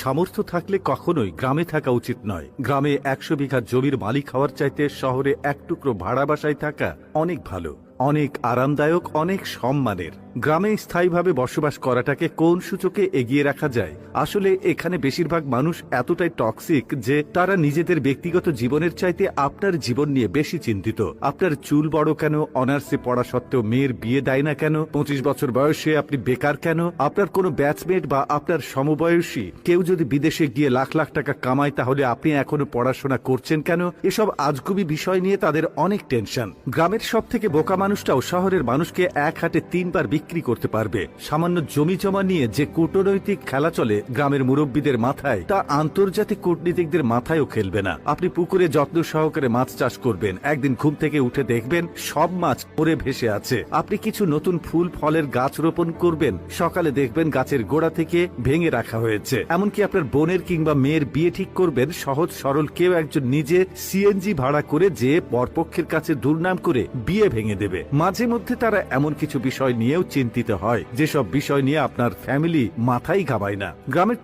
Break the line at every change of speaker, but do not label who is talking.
সামর্থ্য থাকলে কখনোই গ্রামে থাকা উচিত নয়। গ্রামে একশো বিঘা জমির মালিক হওয়ার চাইতে শহরে এক টুকরো ভাড়া বাসায় থাকা অনেক ভালো। অনেক আরামদায়ক, অনেক সম্মানের। গ্রামে স্থায়ীভাবে বসবাস করাটাকে কোন সূচকে এগিয়ে রাখা যায়? আসলে এখানে বেশিরভাগ মানুষ এতটাই টক্সিক যে তারা নিজেদের ব্যক্তিগত জীবনের চাইতে আপনার জীবন নিয়ে বেশি চিন্তিত। আপনার চুল বড় কেন? অনার্সে পড়া সত্ত্বেও মেয়ের বিয়ে দেয় না কেন? পঁচিশ বছর বয়সে আপনি বেকার কেন? আপনার কোনো ব্যাচমেট বা আপনার সমবয়সী কেউ যদি বিদেশে গিয়ে লাখ লাখ টাকা কামায় তাহলে আপনি এখনও পড়াশোনা করছেন কেন? এসব আজগুবি বিষয় নিয়ে তাদের অনেক টেনশন গ্রামের সব থেকে বোকা মানুষটাও শহরের মানুষকে এক হাটে তিনবার বিক্রি করতে পারবে। সামান্য জমি জমা নিয়ে যে কূটনৈতিক খেলা চলে গ্রামের মুরব্বীদের মাথায়, তা আন্তর্জাতিক কূটনীতিকদের মাথায়ও খেলবে না। আপনি পুকুরে যত্ন সহকারে মাছ চাষ করবেন, একদিন ঘুম থেকে উঠে দেখবেন সব মাছ পরে ভেসে আছে। আপনি কিছু নতুন ফুল, ফলের গাছ রোপণ করবেন, সকালে দেখবেন গাছের গোড়া থেকে ভেঙে রাখা হয়েছে। এমনকি আপনার বোনের কিংবা মেয়ের বিয়ে ঠিক করবেন, সহজ সরল কেউ একজন নিজে সিএনজি ভাড়া করে যে পরপক্ষের কাছে দুর্নাম করে বিয়ে ভেঙে দেবে। মাঝে মধ্যে তারা এমন কিছু বিষয় নিয়েও চিন্তিত হয়, যেসব বিষয় নিয়ে আপনার ফ্যামিলি মাথাই ঘাবায় না। গ্রামের